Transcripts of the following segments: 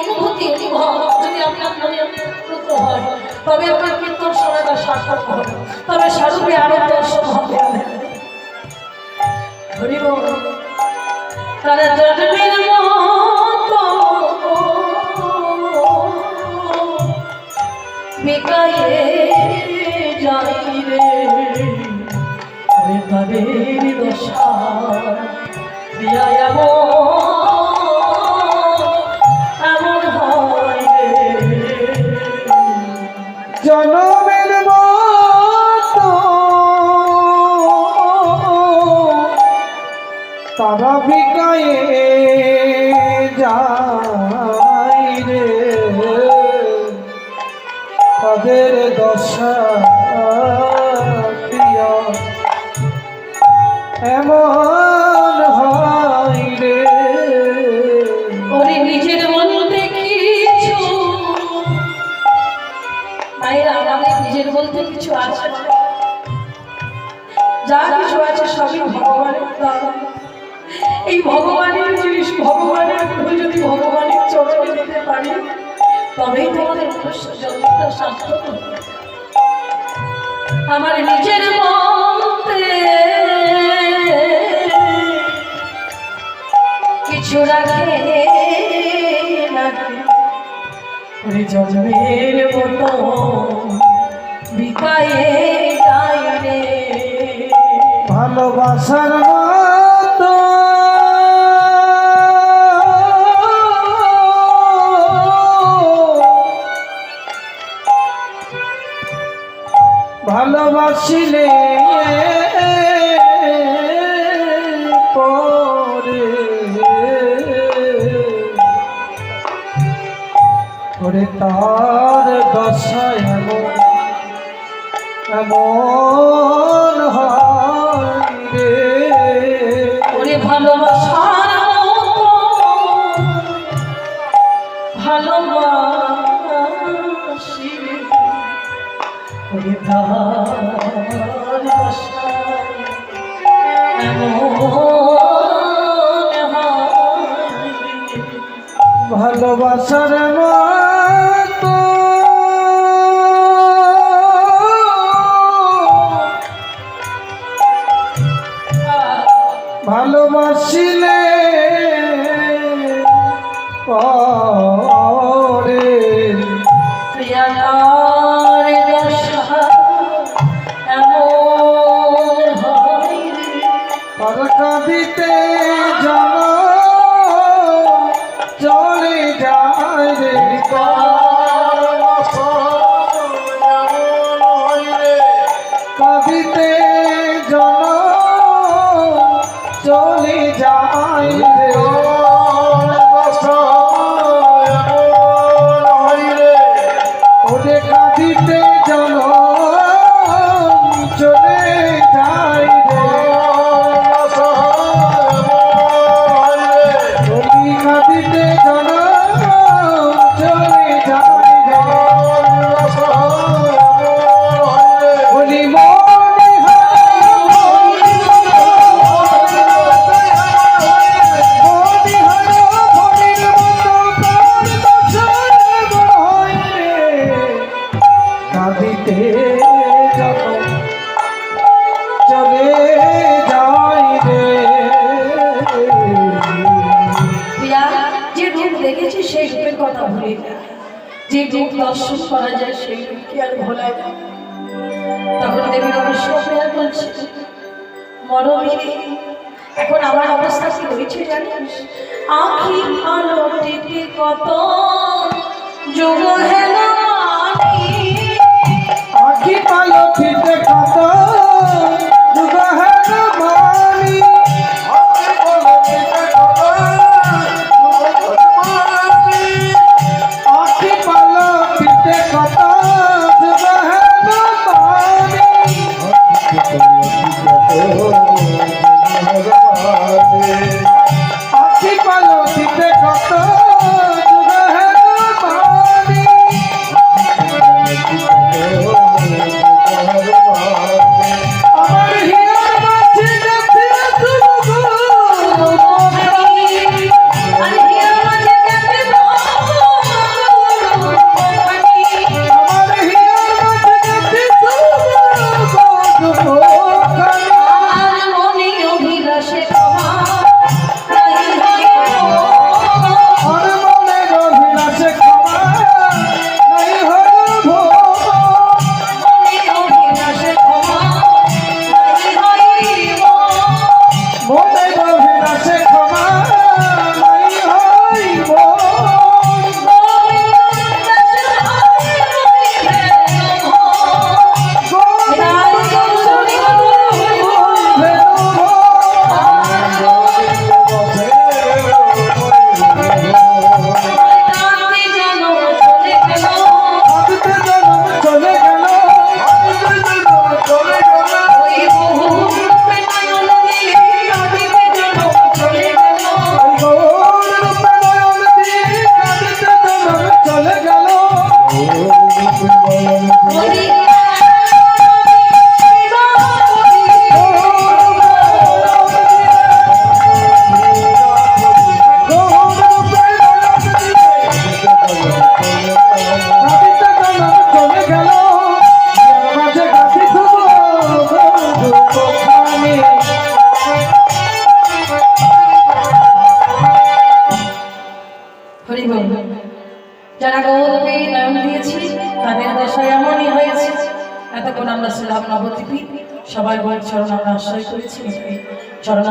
অনুভূতি তবে আপনার কীর্তন শোনা শোনাটা সার্থক হবে। তবে স্বরূপে আরও দর্শন হবে। তারা বিকায়ে যাই রে তাদের দশা। প্রিয়া তারা বিকায়ে যা আমার নিজের মতে কিছু রাখে জন্মের মতো বিকায়ে ভালোবাসার করে ভালোবাসার মা চলে যাই ওরে কাঁদিতে জানো চলে যাই রে। কাঁদিতে জানো কৃষ্ণপ্রিয়া বলছে এখন আমার অবস্থা কি হয়েছে জানিস? আখি আলো টিকে কত যুগ হেলা আখি। আলো টিকে কত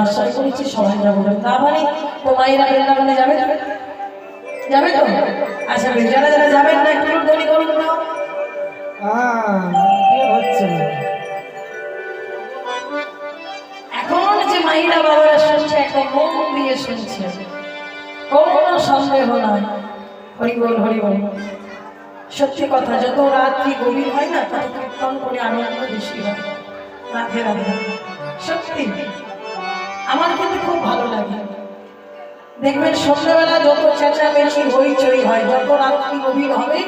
আশ্রয় করেছি, সবাই যাব তা মানে। তো মায়েরা বৃন্দাবনে যাবে যাবে তো? আচ্ছা যারা যারা যাবেন না, একটু ধ্বনি করুন হরিবল সত্যি কথা, যত রাত্রি গভীর হয় না, তত কীর্তন করে আনন্দ বেশি হয়। রাধে রাধে। সত্যি? আমার কিন্তু খুব ভালো লাগে। দেখবেন সন্ধ্যাবেলা যত চেঁচামেচি হইচই হয়, যত রাত্রি গভীর হবে,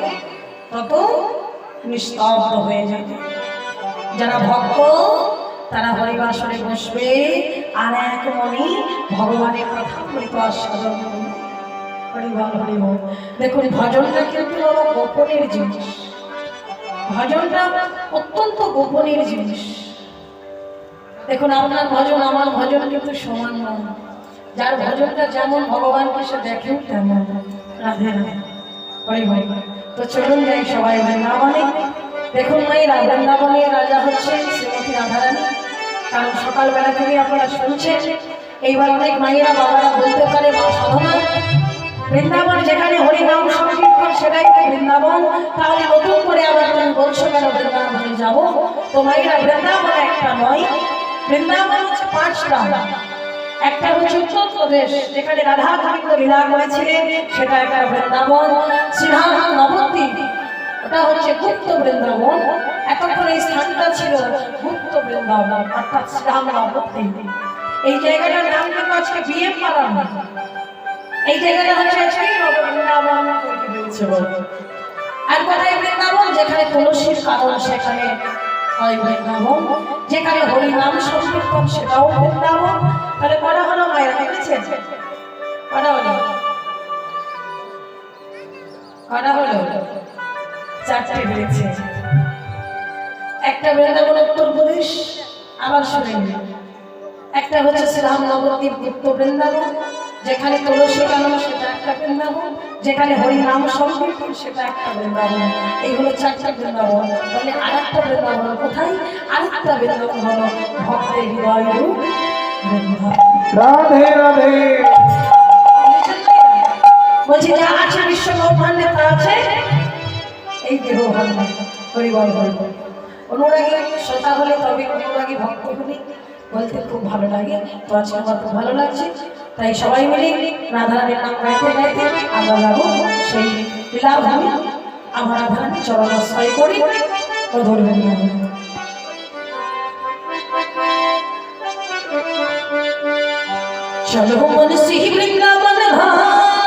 তত নিস্তব্ধ হয়ে যাবে। যারা ভক্ত, তারা হরিবাসরে বসবে আর এক মনে ভগবানের কথা বলিত আস্বাদন হরিবল হরিবল। দেখুন, ভজনটা কিন্তু গোপনের জিনিস। ভজনটা অত্যন্ত গোপনের জিনিস। দেখুন, আপনার ভজন, আমার ভজন কিন্তু সমান নয়। যার ভজনটা যেমন ভগবানকে সে দেখেও তেমন রাধে তো চলুন যাই সবাই বৃন্দাবনে। দেখুন মাইরা বৃন্দাবনের রাজা হচ্ছে শ্রীমতী রাধারানী। কারণ সকালবেলা থেকে আপনারা শুনছেন, এইবার অনেক মায়েরা বাবারা বলতে পারে সাধনা বৃন্দাবন যেখানে হরিনাম সংকীর্তন, সেটাই তো বৃন্দাবন। তাহলে নতুন করে আবার তুমি বলছো, কেন বৃন্দাবনে যাব? তো মায়েরা, বৃন্দাবন একটা নয় বৃন্দাবন হচ্ছে পাঁচটা। একটা হচ্ছে উত্তরপ্রদেশ যেখানে রাধা গোবিন্দ লীলা করেছিলেন, সেটা একটা বৃন্দাবন শ্রীধাম নবদ্বীপ। ওটা হচ্ছে গুপ্ত বৃন্দাবন। এতক্ষণ এই স্থানটা ছিল গুপ্ত বৃন্দাবন, অর্থাৎ শ্রীধাম নবদ্বীপ। এই জায়গাটার নাম কিন্তু আজকে বিয়ে পালানো এই জায়গাটা হচ্ছে আজকে বৃন্দাবন আর কোথায় বৃন্দাবন? যেখানে তুলসীর কারণ, সেখানে হয় বৃন্দাবন। যেখানে সংকীর্তন সেটাও বৃন্দাবন। তাহলে কটা হলো মায়ের দেখেছে কটা হলো? কটা হলো? চারটে বেড়েছে একটা বৃন্দাবন উত্তরপ্রদেশ আবার শুনে নিন। একটা হচ্ছে শ্রীরাম নবদ্বীপ গুপ্ত বৃন্দাবন যেখানে তুলসী কানন সেটা একটা বৃন্দাবন। যেখানে হরিনাম সংকীর্তন সেটা একটা বৃন্দাবন। এইগুলো চারটা বৃন্দাবন। তাহলে আর একটা বৃন্দাবন কোথায়? আরেকটা বৃন্দাবন হলো ভক্তের হৃদয় রাধে রাধে। বলছি যা আছে বিশ্ব ব্রহ্মাণ্ডে তা আছে? এই দেহ ভান্ড হরিবল হরিবল। অনুরাগী শ্রোতা হলে তবে অনুরাগী ভক্ত হলে বলতে খুব ভালো লাগে। তো আজকে আমার খুব ভালো লাগছে। তাই সবাই মিলে রাধারানীর নাম গাইতে গাইতে আমরা যাব সেই লীলাভূমি। আমরা রাধারানী চরণাশ্রয় করি ও ধরবেন চলো মন সিহি বৃন্দাবন ধাম।